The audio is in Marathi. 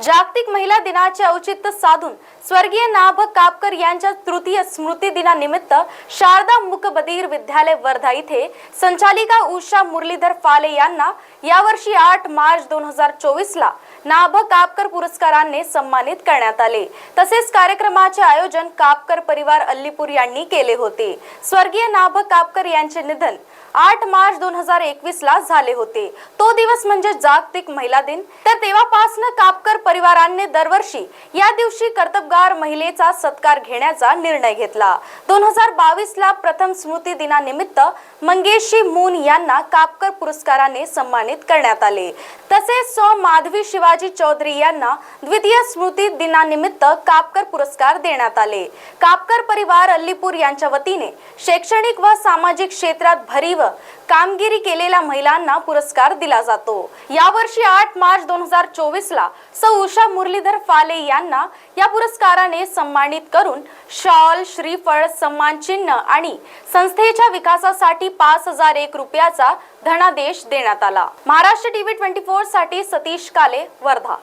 जागतिक महिला दिनाचे औचित्य साधून स्वर्गीय नाभ कापकर यांच्या तृतीय स्मृती दिनानिमित्त शारदा मुकबधीर विद्यालय वर्धा इथे संचालिका उषा मुरलीधर फाले यांना यावर्षी आठ मार्च दोन हजार चोवीस ला नाभ कापकर पुरस्काराने सन्मानित करण्यात आले. तसेच कार्यक्रमाचे आयोजन कापकर परिवार अल्लीपूर यांनी केले होते. स्वर्गीय नाभ कापकर यांचे निधन आठ मार्च दोन हजार एकवीस ला झाले होते. तो दिवस म्हणजे जागतिक महिला दिन. तर तेव्हापासनं कापकर परिवाराने दरवर्षी या दिवशी कर्तबगार महिलेचा सत्कार घेण्याचा निर्णय घेतला. दोन हजार बावीस ला प्रथम स्मृती दिनानिमित्त मंगेशी मून यांना कापकर पुरस्काराने सन्मानित करण्यात आले. तसेच सौ माधवी शिवाजी चौधरी यांना द्वितीय स्मृती दिनानिमित्त कापकर पुरस्कार देण्यात आले. कापकर परिवार अल्लीपूर यांच्या वतीने शैक्षणिक व सामाजिक क्षेत्रात भरीव कामगिरी केलेल्या महिलांना पुरस्कार दिला जातो. यावर्षी आठ मार्च दोन हजार चोवीस ला सौ उषा मुरलीधर फाले यांना या पुरस्काराने सन्मानित करून शॉल श्रीफळ सन्मान चिन्ह आणि संस्थेच्या विकासासाठी पाच हजार एक रुपयाचा धनादेश देण्यात आला. महाराष्ट्र टीव्ही ट्वेंटी फोरसाठी सतीश काले वर्धा.